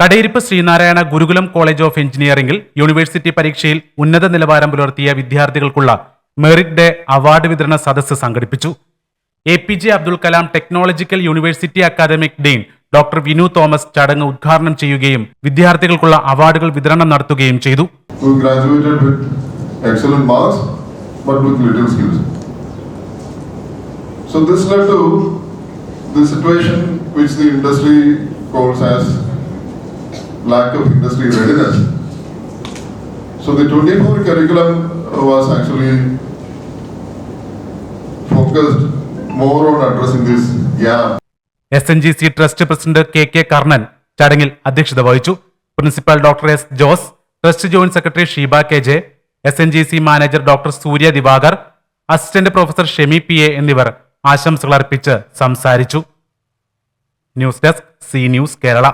Kadayiruppu Sreenarayana Gurukulam college of എഞ്ചിനീയറിംഗിൽ university പരീക്ഷയിൽ ഉന്നത നിലവാരം പുലർത്തിയ വിദ്യാർത്ഥികൾക്കുള്ള മെറിറ്റ് ഡേ അവാർഡ് വിതരണ സദസ്സ് സംഘടിപ്പിച്ചു A P J Abdul Kalam technological university academic dean doctor Vinu Thomas ചടങ്ങ് ഉദ്ഘാടനം ചെയ്യുകയും വിദ്യാർത്ഥികൾക്കുള്ള അവാർഡുകൾ വിതരണം നടത്തുകയും ചെയ്തു. So this led to the situation which the industry calls as lack of industry readiness. So the 24 curriculum was actually focused more on addressing this gap. S N G C trust president K K Karnan ചടങ്ങിൽ അധ്യക്ഷത വഹിച്ചു. Principal doctor S Jose trust joint secretary Sheeba K J S N G C manager doctor Surya Divakar assistant professor Shemi P A എന്നിവർ ആശംസകൾ അർപ്പിച്ച് സംസാരിച്ചു. News desk C news Kerala.